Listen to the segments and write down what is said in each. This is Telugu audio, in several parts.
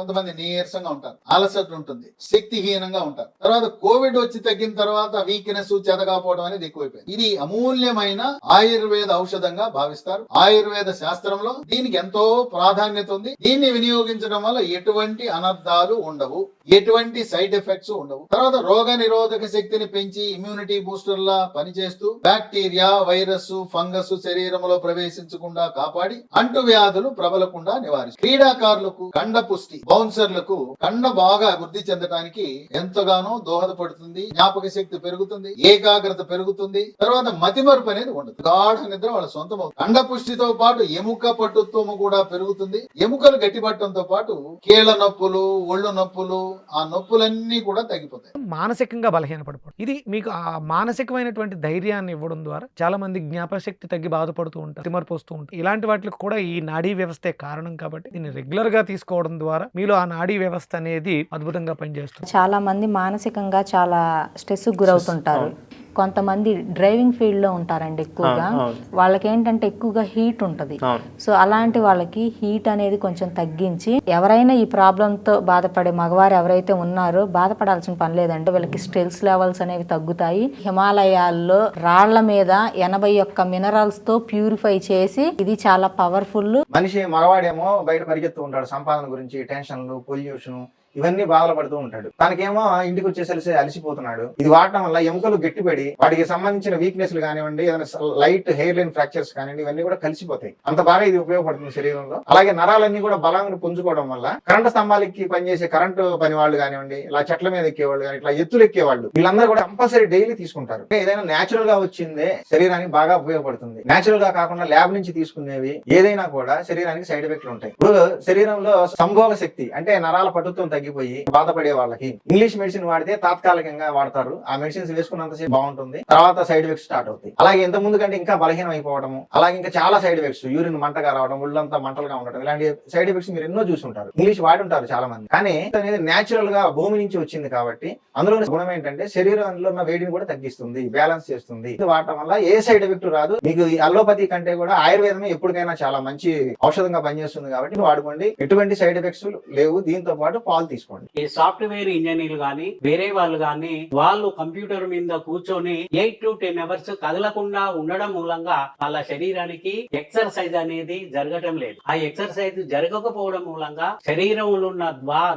కొంతమంది నీరసంగా ఉంటారు అలసట ఉంటుంది శక్తిహీనంగా ఉంటారు. తర్వాత కోవిడ్ వచ్చి తగ్గిన తర్వాత వీక్నెస్ చెదకపోవడం అనేది ఎక్కువైపోయింది. ఇది అమూల్యమైన ఆయుర్వేద ఔషధంగా భావిస్తారు. ఆయుర్వేద శాస్త్రంలో దీనికి ఎంతో ప్రాధాన్యత ఉంది. దీన్ని వినియోగించడం వల్ల ఎటువంటి అనర్థాలు ఉండవు ఎటువంటి సైడ్ ఎఫెక్ట్స్ ఉండవు. తర్వాత రోగ నిరోధక శక్తిని పెంచి ఇమ్యూనిటీ బూస్టర్ లా పనిచేస్తూ బ్యాక్టీరియా వైరస్ ఫంగస్ శరీరంలో ప్రవేశించకుండా కాపాడి అంటువ్యాధులు ప్రబలకుండా నివారిస్తుంది క్రీడాకారులకు కండ పుష్టి బౌన్సర్లకు కండ బాగా వృద్ధి చెందడానికి ఎంతగానో దోహదపడుతుంది జ్ఞాపక శక్తి పెరుగుతుంది ఏకాగ్రత పెరుగుతుంది తర్వాత మతిమరుపు అనేది ఉండదు. గాఢ నిద్ర వాళ్ళ సొంతం అవుతుంది. కండ పుష్టితో పాటు ఎముక పట్టుత్వము కూడా పెరుగుతుంది. ఎముకలు గట్టిపట్టడంతో పాటు కీళ్ళ నొప్పులు ఒళ్ళు నొప్పులు ఆ నొప్పులన్నీ కూడా తగ్గిపోతాయి. మానసికంగా బలహీనపడిపోవడం. ఇది మీకు ఆ మానసికమైనటువంటి ధైర్యాన్ని ఇవ్వడం ద్వారా చాలా మంది జ్ఞాపశక్తి తగ్గి బాధపడుతూ ఉంటారు తిమర్పు వస్తూ ఉంటారు. ఇలాంటి వాటికి కూడా ఈ నాడీ వ్యవస్థే కారణం కాబట్టి దీన్ని రెగ్యులర్గా తీసుకోవడం ద్వారా మీలో ఆ నాడీ వ్యవస్థ అనేది అద్భుతంగా పనిచేస్తుంది. చాలా మంది మానసికంగా చాలా స్ట్రెస్ గురవుతుంటారు కొంతమంది డ్రైవింగ్ ఫీల్డ్లో ఉంటారండి ఎక్కువగా. వాళ్ళకి ఏంటంటే ఎక్కువగా హీట్ ఉంటది. సో అలాంటి వాళ్ళకి హీట్ అనేది కొంచెం తగ్గించి ఎవరైనా ఈ ప్రాబ్లమ్తో బాధపడే మగవారు ఎవరైతే ఉన్నారో బాధపడాల్సిన పని లేదంటే వీళ్ళకి స్ట్రెస్ లెవెల్స్ అనేవి తగ్గుతాయి. హిమాలయాల్లో రాళ్ళ మీద ఎనభై ఒక్క మినరల్స్తో ప్యూరిఫై చేసి ఇది చాలా పవర్ఫుల్. మనిషి మగవాడేమో బయట పరిగెత్తు ఉంటాడు సంపాదన గురించి టెన్షన్లు పొల్యూషన్ ఇవన్నీ బాధలు పడుతూ ఉంటాడు. తనకేమో ఇంటికి వచ్చేసరికి అలసిపోతున్నాడు. ఇది వాడటం వల్ల ఎముకలు గట్టిపడి వాటికి సంబంధించిన వీక్నెస్లు కానివ్వండి ఏదైనా లైట్ హెయిర్ లైన్ ఫ్రాక్చర్స్ కానివ్వండి ఇవన్నీ కూడా కలిసిపోతాయి. అంత బాగా ఇది ఉపయోగపడుతుంది శరీరంలో. అలాగే నరాలన్నీ కూడా బలంగా పుంజుకోవడం వల్ల కరెంటు స్తంభాలకి పనిచేసే కరెంటు పని వాళ్ళు కానివ్వండి ఇలా చెట్ల మీద ఎక్కేవాళ్ళు కానీ ఇట్లా ఎత్తులు ఎక్కేవాళ్ళు వీళ్ళందరూ కూడా కంపల్సరీ డైలీ తీసుకుంటారు. ఏదైనా నేచురల్గా వచ్చిందే శరీరానికి బాగా ఉపయోగపడుతుంది. నేచురల్గా కాకుండా ల్యాబ్ నుంచి తీసుకునేవి ఏదైనా కూడా శరీరానికి సైడ్ ఎఫెక్ట్లు ఉంటాయి. ఇప్పుడు శరీరంలో సంభోగ శక్తి అంటే నరాల పటుత్వం తగ్గిపోయి బాధపడే వాళ్ళకి. ఇంగ్లీష్ మెడిసిన్ వాడితే తాత్కాలికంగా వాడతారు. ఆ మెడిసిన్స్ వేసుకున్నంతసేపు బాగుంటుంది. తర్వాత సైడ్ ఎఫెక్ట్స్ స్టార్ట్ అవుతాయి. అలాగే ఇంత ముందు కంటే ఇంకా బలహీనం అయిపోవడము అలాగే ఇంకా చాలా సైడ్ ఎఫెక్ట్స్ యూరిన్ మంటగా రావడం ఒళ్ళంతా మంటలుగా ఉండడం ఇలాంటి సైడ్ ఎఫెక్ట్స్ మీరు ఎన్నో చూసి ఉంటారు ఇంగ్లీష్ వాడి ఉంటారు చాలా మంది కానీ అనేది నేచురల్గా భూమి నుంచి వచ్చింది కాబట్టి అందులో గుణం ఏంటంటే శరీరంలో ఉన్న వేడిని కూడా తగ్గిస్తుంది బ్యాలెన్స్ చేస్తుంది. ఇది వాడటం వల్ల ఏ సైడ్ ఎఫెక్ట్ రాదు. మీకు అలోపతి కంటే కూడా ఆయుర్వేదమే ఎప్పటికైనా చాలా మంచి ఔషధంగా పనిచేస్తుంది కాబట్టి వాడుకోండి. ఎటువంటి సైడ్ ఎఫెక్ట్స్ లేవు. దీంతో పాటు పాలు తీసుకోండి. ఈ సాఫ్ట్వేర్ ఇంజనీర్లు గాని వేరే వాళ్ళు గాని వాళ్ళు కంప్యూటర్ మీద కూర్చొని ఎయిట్ టు టెన్ అవర్స్ కదలకుండా ఉండడం మూలంగా వాళ్ళ శరీరానికి ఎక్సర్సైజ్ అనేది జరగటం లేదు. ఆ ఎక్సర్సైజ్ జరగకపోవడం మూలంగా శరీరంలో ఉన్న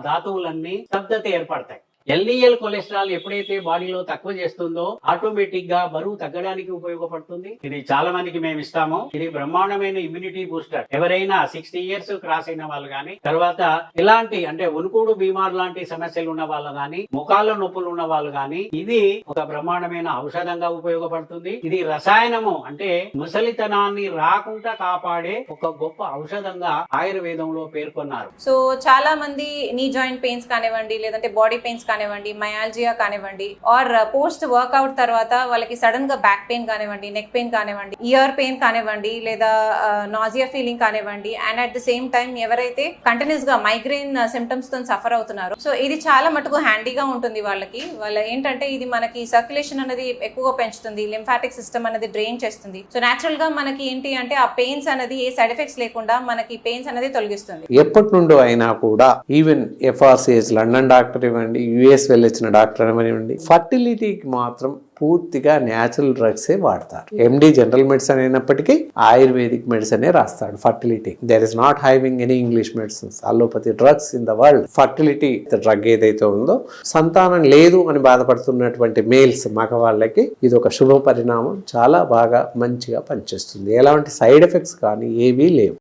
ధాతువులన్నీ స్తబ్దత ఏర్పడతాయి. ఎల్డిఎల్ కొలెస్ట్రాల్ ఎప్పుడైతే బాడీలో తక్కువ చేస్తుందో ఆటోమేటిక్గా బరువు తగ్గడానికి ఉపయోగపడుతుంది. ఇది చాలా మందికి మేము ఇస్తాము. ఇది బ్రహ్మాండమైన ఇమ్యూనిటీ బూస్టర్ ఎవరైనా సిక్స్టీ ఇయర్స్ క్రాస్ అయిన వాళ్ళు గాని తర్వాత ఎలాంటి అంటే ఉనుకుడు బీమార్ లాంటి సమస్యలు ఉన్న వాళ్ళు గాని ముఖాల నొప్పులు ఉన్న వాళ్ళు గాని ఇది ఒక బ్రహ్మాండమైన ఔషధంగా ఉపయోగపడుతుంది. ఇది రసాయనము అంటే ముసలితనాన్ని రాకుండా కాపాడే ఒక గొప్ప ఔషధంగా ఆయుర్వేదంలో పేర్కొన్నారు. సో చాలా మంది నీ జాయింట్ పెయిన్స్ కానివ్వండి లేదంటే బాడీ పెయిన్స్ కానివ్వండి మయాల్జియా కానివ్వండి ఆర్ పోస్ట్ వర్కౌట్ తర్వాత వాళ్ళకి సడన్గా బ్యాక్ పెయిన్ కానివ్వండి నెక్ పెయిన్ కానివ్వండి ఇయర్ పెయిన్ కానివ్వండి లేదా uh, నాజియా ఫీలింగ్ కానివ్వండి and at the same time ఎవరైతే కంటిన్యూస్గా మైగ్రెయిన్ సిమ్టమ్స్తో సఫర్ అవుతున్నారో సో ఇది చాలా మటుకు హ్యాండీగా ఉంటుంది వాళ్ళకి. వాళ్ళ ఏంటంటే ఇది మనకి సర్క్యులేషన్ అనేది ఎక్కువగా పెంచుతుంది లింఫాటిక్ సిస్టమ్ అనేది డ్రైన్ చేస్తుంది. సో నాచురల్గా మనకి ఏంటి అంటే ఆ పెయిన్స్ అనేది ఏ సైడ్ ఎఫెక్ట్స్ లేకుండా మనకి పెయిన్స్ అనేది తొలగిస్తుంది. ఎప్పటి నుండో అయినా కూడా ఈవెన్ ఎఫ్ఆర్సిఎస్ లండన్ డాక్టర్ ఇవ్వండి యుఎస్ వెళ్ళొచ్చిన డాక్టర్ ఇవ్వండి ఫర్టిలిటీకి మాత్రం పూర్తిగా న్యాచురల్ డ్రగ్సే వాడతారు. ఎండి జనరల్ మెడిసిన్ అయినప్పటికీ ఆయుర్వేదిక్ మెడిసినే రాస్తాడు fertility. There is not having any English medicines allopathy drugs in the world fertility drug ఏదైతే ఉందో సంతానం లేదు అని బాధపడుతున్నటువంటి మేల్స్ మగవాళ్ళకి ఇది ఒక శుభ పరిణామం చాలా బాగా మంచిగా పనిచేస్తుంది. ఎలాంటి సైడ్ ఎఫెక్ట్స్ కానీ ఏవీ లేవు.